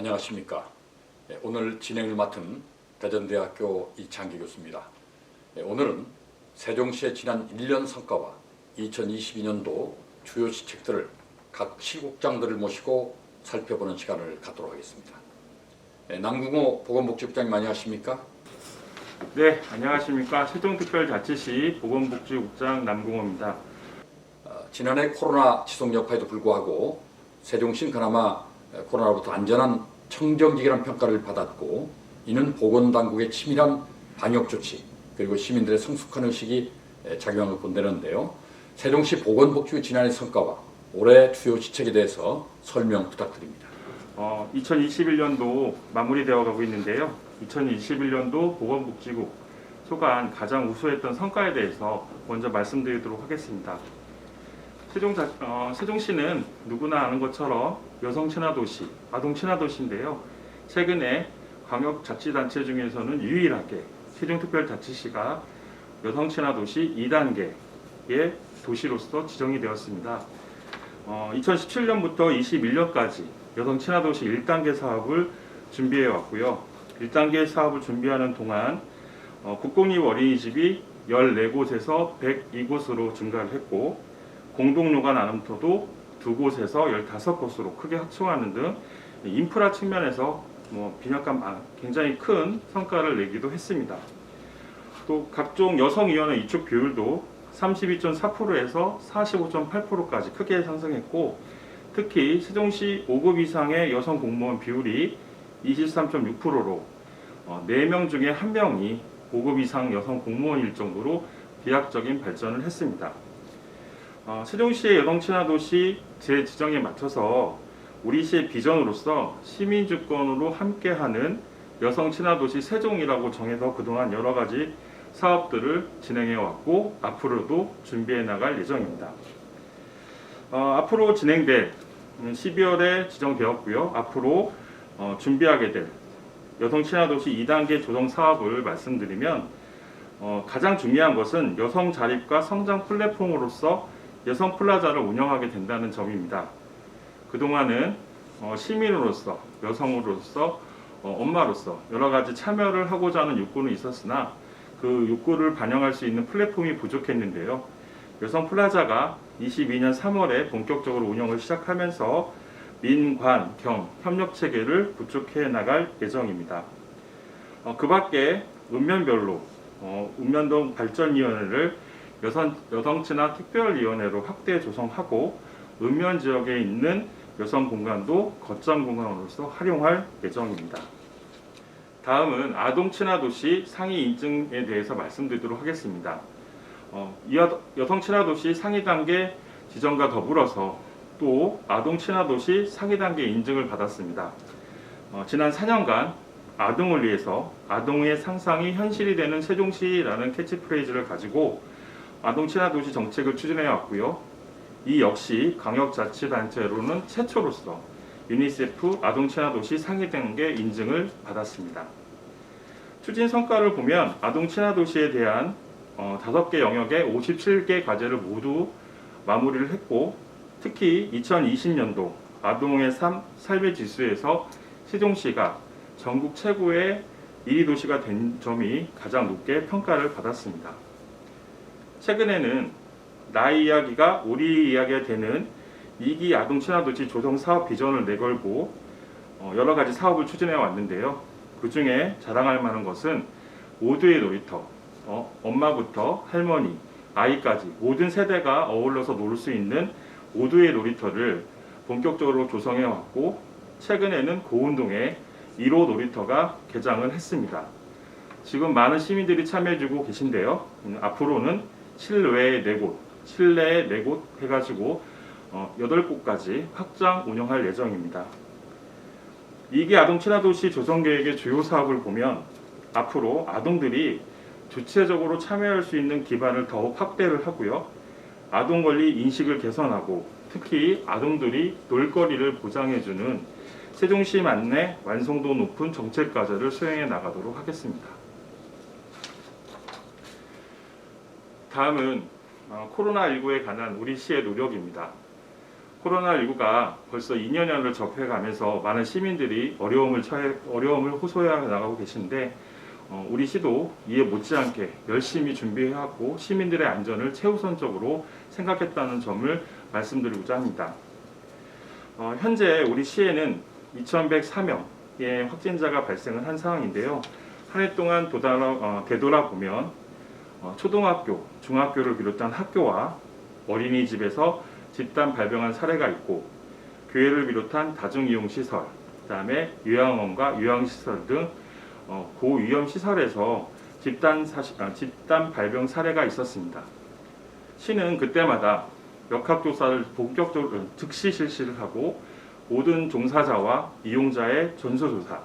안녕하십니까? 예, 오늘 진행을 맡은 대전대학교 이창기 교수입니다. 예, 오늘은 세종시의 지난 1년 성과와 2022년도 주요 시책들을 각 시국장들을 모시고 살펴보는 시간을 갖도록 하겠습니다. 예, 남궁호 보건복지국장님 안녕하십니까? 네, 안녕하십니까. 세종특별자치시 보건복지국장 남궁호입니다. 어, 지난해 코로나 지속 여파에도 불구하고 세종시는 그나마 에, 코로나로부터 안전한 청정지기라는 평가를 받았고 이는 보건당국의 치밀한 방역 조치 그리고 시민들의 성숙한 의식이 걸 본다는데요. 세종시 보건복지부 지난해 성과와 올해 주요 시책에 대해서 설명 부탁드립니다. 어, 2021년도 마무리되어 가고 있는데요. 2021년도 보건복지국 소관 가장 우수했던 성과에 대해서 먼저 말씀드리도록 하겠습니다. 세종 자, 어, 세종시는 누구나 아는 것처럼 여성 친화 도시, 아동 친화 도시인데요. 최근에 광역 자치단체 중에서는 유일하게 세종특별자치시가 여성 친화 도시 2단계의 도시로서 지정이 되었습니다. 어, 2017년부터 21년까지 여성 친화 도시 1단계 사업을 준비해 왔고요. 1단계 사업을 준비하는 동안 어, 국공립 어린이집이 14곳에서 102곳으로 증가를 했고 공동요가 나눔터도 두 곳에서 15곳으로 크게 확충하는 등 인프라 측면에서 뭐 빈약한 아, 굉장히 큰 성과를 내기도 했습니다. 또 각종 여성위원회 이축 비율도 32.4%에서 45.8%까지 크게 상승했고 특히 세종시 5급 이상의 여성 공무원 비율이 23.6%로 4명 중에 1명이 5급 이상 여성 공무원일 정도로 비약적인 발전을 했습니다. 어, 세종시의 여성 친화 도시 재지정에 맞춰서 우리 시의 비전으로서 시민 주권으로 함께하는 여성 친화 도시 세종이라고 정해서 그동안 여러 가지 사업들을 진행해 왔고 앞으로도 준비해 나갈 예정입니다. 어, 앞으로 진행될 12월에 지정되었고요. 앞으로 어, 준비하게 될 여성 친화 도시 2단계 조정 사업을 말씀드리면 어, 가장 중요한 것은 여성 자립과 성장 플랫폼으로서 여성 플라자를 운영하게 된다는 점입니다. 그동안은 어, 시민으로서 여성으로서 어, 엄마로서 여러 가지 참여를 하고자 하는 욕구는 있었으나 그 욕구를 반영할 수 있는 플랫폼이 부족했는데요. 여성 플라자가 22년 3월에 본격적으로 운영을 시작하면서 민관 경 협력 체계를 구축해 나갈 예정입니다. 어, 그 밖에 읍면별로 어, 읍면동 발전위원회를 여성, 여성친화 특별위원회로 확대 조성하고 읍면 지역에 있는 여성 공간도 거점 공간으로서 활용할 예정입니다. 다음은 아동 친화 도시 상위 인증에 대해서 말씀드리도록 하겠습니다. 어, 여성 친화 도시 상위 단계 지정과 더불어서 또 아동 친화 도시 상위 단계 인증을 받았습니다. 어, 지난 4년간 아동을 위해서 아동의 상상이 현실이 되는 세종시라는 캐치프레이즈를 가지고 아동 친화 도시 정책을 추진해 왔고요. 이 역시 광역자치단체로는 최초로서 유니세프 아동 친화 도시 상위 단계 인증을 받았습니다. 추진 성과를 보면 아동 친화 도시에 대한 어, 5개 영역의 57개 과제를 모두 마무리를 했고 특히 2020년도 아동의 삶, 삶의 지수에서 세종시가 전국 최고의 1위 도시가 된 점이 가장 높게 평가를 받았습니다. 최근에는 나이 이야기가 우리 이야기가 되는 2기 아동 친화 도시 조성 사업 비전을 내걸고 어, 여러 가지 사업을 추진해 왔는데요. 그 중에 자랑할 만한 것은 모두의 놀이터, 어, 엄마부터 할머니, 아이까지 모든 세대가 어울러서 놀 수 있는 모두의 놀이터를 본격적으로 조성해 왔고 최근에는 고운동에 1호 놀이터가 개장을 했습니다. 지금 많은 시민들이 참여해주고 계신데요. 음, 앞으로는 실외에 4곳, 실내에 4곳 해가지고 어, 8곳까지 확장 운영할 예정입니다. 이게 아동 친화 도시 조성 계획의 주요 사업을 보면 앞으로 아동들이 주체적으로 참여할 수 있는 기반을 더욱 확대를 하고요. 아동 권리 인식을 개선하고 특히 아동들이 놀거리를 보장해주는 세종시 만내 완성도 높은 정책 과제를 수행해 나가도록 하겠습니다. 다음은 어, 코로나19에 관한 우리 시의 노력입니다. 코로나19가 벌써 2년여를 접해가면서 많은 시민들이 어려움을 처해, 어려움을 호소해 나가고 계신데 어, 우리 시도 이에 못지않게 열심히 준비해왔고 시민들의 안전을 최우선적으로 생각했다는 점을 말씀드리고자 합니다. 어, 현재 우리 시에는 2,103명의 확진자가 발생을 한 상황인데요. 한 해 동안 도달아, 어, 되돌아보면 어, 초등학교, 중학교를 비롯한 학교와 어린이집에서 집단 발병한 사례가 있고 교회를 비롯한 다중이용시설, 그다음에 요양원과 요양시설 등 어, 고위험 시설에서 집단, 사시, 아, 집단 발병 사례가 있었습니다. 시는 그때마다 역학조사를 본격적으로 즉시 실시를 하고 모든 종사자와 이용자의 전수조사,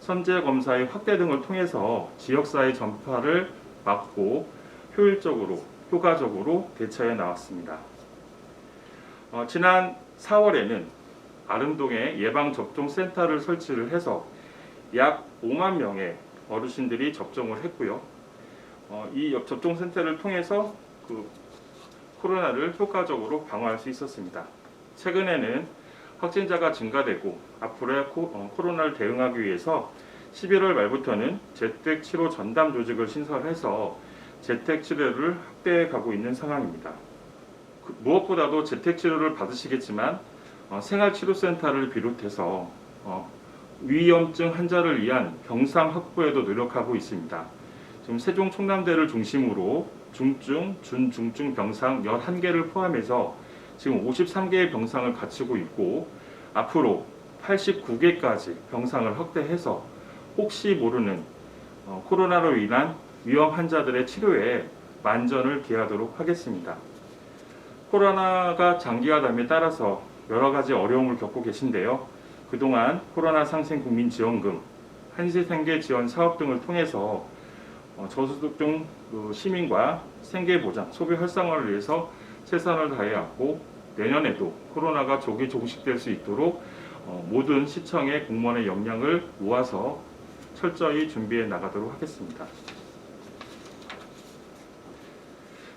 선제 검사의 확대 등을 통해서 지역사회 전파를 막고 효율적으로, 효과적으로 대처해 나왔습니다. 어, 지난 4월에는 아름동에 예방접종센터를 설치를 해서 약 5만 명의 어르신들이 접종을 했고요. 어, 이 접종센터를 통해서 그 코로나를 효과적으로 방어할 수 있었습니다. 최근에는 확진자가 증가되고 앞으로의 코, 어, 코로나를 대응하기 위해서 11월 말부터는 재택 치료 전담 조직을 신설해서 재택 치료를 확대해 가고 있는 상황입니다. 그, 무엇보다도 재택 치료를 받으시겠지만 어, 생활치료센터를 비롯해서 어, 위험증 환자를 위한 병상 확보에도 노력하고 있습니다. 지금 세종 총남대를 중심으로 중증, 준중증 병상 11개를 포함해서 지금 53개의 병상을 갖추고 있고 앞으로 89개까지 병상을 확대해서 혹시 모르는 어, 코로나로 인한 위험 환자들의 치료에 만전을 기하도록 하겠습니다. 코로나가 장기화됨에 따라서 여러 가지 어려움을 겪고 계신데요. 그동안 코로나 상생 국민 지원금, 한시생계 지원 사업 등을 통해서 어, 저소득층 그 시민과 생계 보장, 소비 활성화를 위해서 최선을 다해왔고 내년에도 코로나가 조기 종식될 수 있도록 어, 모든 시청의 공무원의 역량을 모아서 철저히 준비해 나가도록 하겠습니다.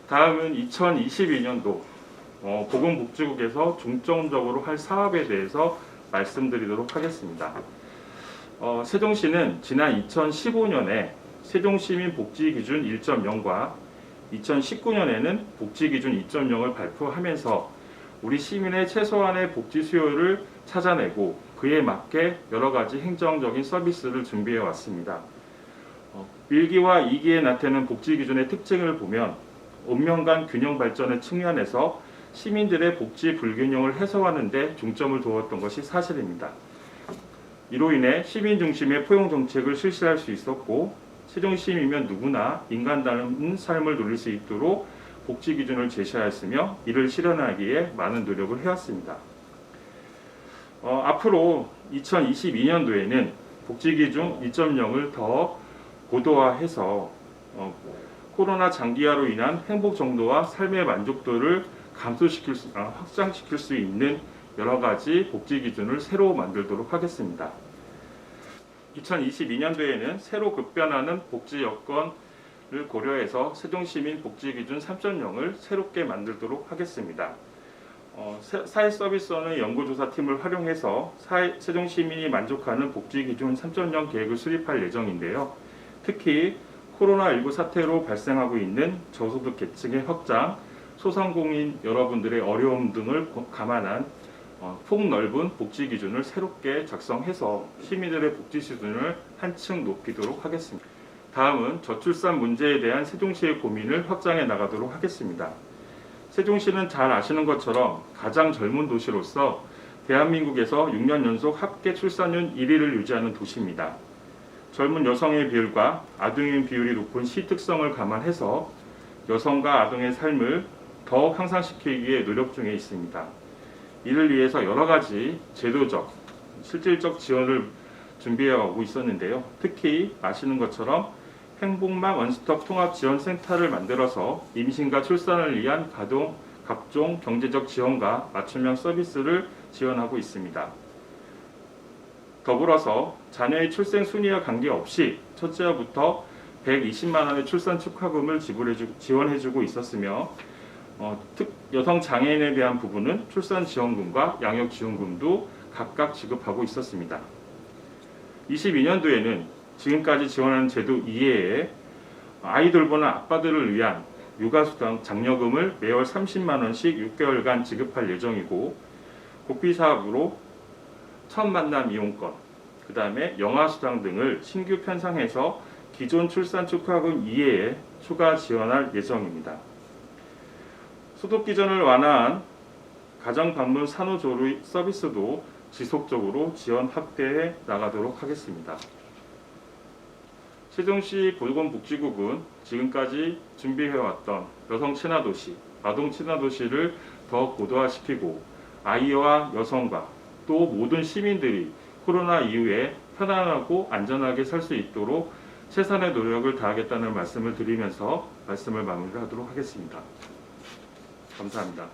다음은 2022년도 어, 보건복지국에서 중점적으로 할 사업에 대해서 말씀드리도록 하겠습니다. 어, 세종시는 지난 2015년에 세종시민 복지 기준 1.0과 2019년에는 복지 기준 2.0을 발표하면서 우리 시민의 최소한의 복지 수요를 찾아내고 그에 맞게 여러 가지 행정적인 서비스를 준비해 왔습니다. 어, 1기와 2기에 나타나는 복지 기준의 특징을 보면 운명 간 균형 발전의 측면에서 시민들의 복지 불균형을 해소하는 데 중점을 두었던 것이 사실입니다. 이로 인해 시민 중심의 포용 정책을 실시할 수 있었고 세종시민이면 누구나 인간다운 삶을 누릴 수 있도록 복지 기준을 제시하였으며 이를 실현하기에 많은 노력을 해왔습니다. 어, 앞으로 2022년도에는 복지 기준 2.0을 더 고도화해서 어, 코로나 장기화로 인한 행복 정도와 삶의 만족도를 감소시킬 수, 아, 확장시킬 수 있는 여러 가지 복지 기준을 새로 만들도록 하겠습니다. 2022년도에는 새로 급변하는 복지 여건을 고려해서 세종시민 복지 기준 3.0을 새롭게 만들도록 하겠습니다. 어, 세- 사회서비스원의 연구조사팀을 활용해서 사회- 세종시민이 만족하는 복지 기준 3.0 계획을 수립할 예정인데요. 특히 코로나19 사태로 발생하고 있는 저소득 계층의 확장, 소상공인 여러분들의 어려움 등을 고- 감안한 어, 폭넓은 복지 기준을 새롭게 작성해서 시민들의 복지 수준을 한층 높이도록 하겠습니다. 다음은 저출산 문제에 대한 세종시의 고민을 확장해 나가도록 하겠습니다. 세종시는 잘 아시는 것처럼 가장 젊은 도시로서 대한민국에서 6년 연속 합계 출산율 1위를 유지하는 도시입니다. 젊은 여성의 비율과 아동인 비율이 높은 시 특성을 감안해서 여성과 아동의 삶을 더욱 향상시키기 위해 노력 중에 있습니다. 이를 위해서 여러 가지 제도적, 실질적 지원을 준비해 오고 있었는데요. 특히 아시는 것처럼 행복망 원스톱 통합 지원 센터를 만들어서 임신과 출산을 위한 가동 각종 경제적 지원과 맞춤형 서비스를 지원하고 있습니다. 더불어서 자녀의 출생 순위와 관계없이 첫째부터 120만 원의 출산 축하금을 지불해주, 지원해주고 있었으며 어, 특 여성 장애인에 대한 부분은 출산 지원금과 양육 지원금도 각각 지급하고 있었습니다. 22년도에는 지금까지 지원하는 제도 이외에 아이 돌 보는 아빠들을 위한 육아수당 장려금을 매월 30만 원씩 6개월간 지급할 예정이고 국비 사업으로 첫 만남 이용권, 그 다음에 영아수당 등을 신규 편성해서 기존 출산 축하금 이외에 추가 지원할 예정입니다. 소득 기준을 완화한 가정 방문 산후조리 서비스도 지속적으로 지원 확대해 나가도록 하겠습니다. 세종시 보건복지국은 지금까지 준비해왔던 여성 친화 도시, 아동 친화 도시를 더 고도화시키고 아이와 여성과 또 모든 시민들이 코로나 이후에 편안하고 안전하게 살 수 있도록 최선의 노력을 다하겠다는 말씀을 드리면서 말씀을 마무리하도록 하겠습니다. 감사합니다.